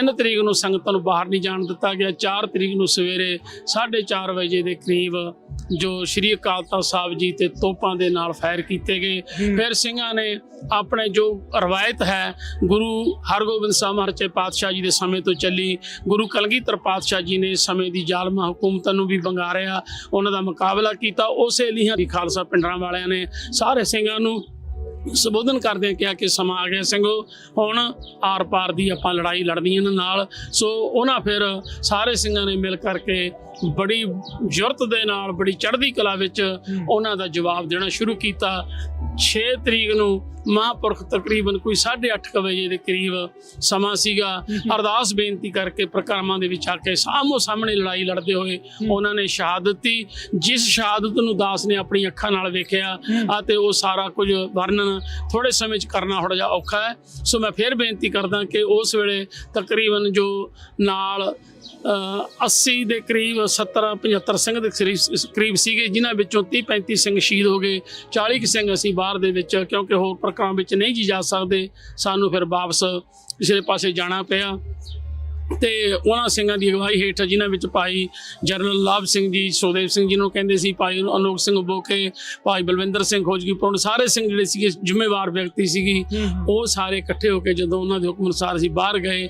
3 ਤਰੀਕ ਨੂੰ ਸੰਗਤਾਂ ਨੂੰ ਬਾਹਰ ਨਹੀਂ ਜਾਣ ਦਿੱਤਾ ਗਿਆ। 4 ਤਰੀਕ ਨੂੰ ਸਵੇਰੇ 4:30 ਵਜੇ ਦੇ ਕਰੀਬ ਜੋ ਸ਼੍ਰੀ ਅਕਾਲ ਤਖਤ ਸਾਹਿਬ ਜੀ ਤੇ ਤੋਪਾਂ ਦੇ ਨਾਲ ਫਾਇਰ ਕੀਤੇ ਗਏ। ਫਿਰ ਸਿੰਘਾਂ ਨੇ ਆਪਣੇ ਜੋ ਰਵਾਇਤ ਹੈ ਗੁਰੂ ਹਰਗੋਬਿੰਦ ਸਾਹਿਬ ਮਹਾਰਾਜ ਪਾਤਸ਼ਾਹ ਜੀ ਦੇ ਸਮੇਂ ਤੋਂ ਚੱਲੀ ਗੁਰੂ ਕਲਗੀਧਰ ਪਾਤਸ਼ਾਹ ਜੀ ਨੇ ਸਮੇਂ ਦੀ ਜ਼ਾਲਮਾ ਹਕੂਮਤਾਂ ਨੂੰ ਵੀ ਬੰਗਾਰਿਆ ਉਹਨਾਂ ਦਾ ਮੁਕਾਬਲਾ ਕੀਤਾ। ਉਸੇ ਲਈ ਹੀ ਖਾਲਸਾ ਪਿੰਡਰਾਂ ਵਾਲਿਆਂ ਨੇ ਸਾਰੇ ਸਿੰਘਾਂ ਨੂੰ ਸੰਬੋਧਨ ਕਰਦਿਆਂ ਕਿਹਾ ਕਿ ਸਮਾਂ ਆ ਗਿਆ ਸਿੰਘੋ ਹੁਣ ਆਰ ਪਾਰ ਦੀ ਆਪਾਂ ਲੜਾਈ ਲੜਨੀ ਇਹਨਾਂ ਨਾਲ। ਸੋ ਉਹਨਾਂ ਫਿਰ ਸਾਰੇ ਸਿੰਘਾਂ ਨੇ ਮਿਲ ਕਰਕੇ ਬੜੀ ਜੁਰਤ ਦੇ ਨਾਲ ਬੜੀ ਚੜ੍ਹਦੀ ਕਲਾ ਵਿੱਚ ਉਹਨਾਂ ਦਾ ਜਵਾਬ ਦੇਣਾ ਸ਼ੁਰੂ ਕੀਤਾ। 6 ਤਰੀਕ ਨੂੰ ਮਹਾਂਪੁਰਖ ਤਕਰੀਬਨ ਕੋਈ 8:30 ਵਜੇ ਦੇ ਕਰੀਬ ਸਮਾਂ ਸੀਗਾ। ਅਰਦਾਸ ਬੇਨਤੀ ਕਰਕੇ ਪ੍ਰਕਰਮਾਂ ਦੇ ਵਿੱਚ ਆ ਕੇ ਸਾਹਮੋ ਸਾਹਮਣੇ ਲੜਾਈ ਲੜਦੇ ਹੋਏ ਉਹਨਾਂ ਨੇ ਸ਼ਹਾਦਤ ਦਿੱਤੀ। ਜਿਸ ਸ਼ਹਾਦਤ ਨੂੰ ਦਾਸ ਨੇ ਆਪਣੀ ਅੱਖਾਂ ਨਾਲ ਵੇਖਿਆ ਅਤੇ ਉਹ ਸਾਰਾ ਕੁਝ ਵਰਣਨ ਥੋੜੇ ਸਮੇਂ ਚ ਕਰਨਾ ਥੋੜਾ ਜਿਹਾ ਔਖਾ ਹੈ। ਸੋ ਮੈਂ ਫਿਰ ਬੇਨਤੀ ਕਰਦਾ ਕਿ ਉਸ ਵੇਲੇ ਤਕਰੀਬਨ ਜੋ ਨਾਲ ਅ, 80 ਦੇ ਕਰੀਬ 70 75 ਸਿੰਘ ਦੇ ਕਰੀਬ- ਸੀਗੇ ਜਿਨ੍ਹਾਂ ਵਿੱਚੋਂ 30 35 ਸਿੰਘ ਸ਼ਹੀਦ ਹੋ ਗਏ। 40 ਕੁ ਸਿੰਘ ਅਸੀਂ ਬਾਹਰ ਦੇ ਵਿੱਚ ਕਿਉਂਕਿ ਹੋਰ ਪ੍ਰਕਰਮ ਵਿੱਚ ਨਹੀਂ ਜੀ ਜਾ ਸਕਦੇ ਸਾਨੂੰ ਫਿਰ ਵਾਪਸ ਪਿਛਲੇ ਪਾਸੇ ਜਾਣਾ ਪਿਆ। ਤੇ ਉਹਨਾਂ ਸਿੰਘਾਂ ਦੀ ਅਗਵਾਈ ਹੇਠ ਜਿਨ੍ਹਾਂ ਵਿੱਚ ਭਾਈ ਜਰਨਲ ਲਾਭ ਸਿੰਘ ਜੀ ਸੋਦੇਵ ਸਿੰਘ ਜੀ ਨੂੰ ਕਹਿੰਦੇ ਸੀ ਭਾਈ ਅਨੋਖ ਸਿੰਘ ਬੋਕੇ ਭਾਈ ਬਲਵਿੰਦਰ ਸਿੰਘ ਖੋਜਗੀ ਪੁਰਨ ਸਾਰੇ ਸਿੰਘ ਜਿਹੜੇ ਸੀਗੇ ਜ਼ਿੰਮੇਵਾਰ ਵਿਅਕਤੀ ਸੀਗੀ। ਉਹ ਸਾਰੇ ਇਕੱਠੇ ਹੋ ਕੇ ਜਦੋਂ ਉਹਨਾਂ ਦੇ ਹੁਕਮ ਅਨੁਸਾਰ ਅਸੀਂ ਬਾਹਰ ਗਏ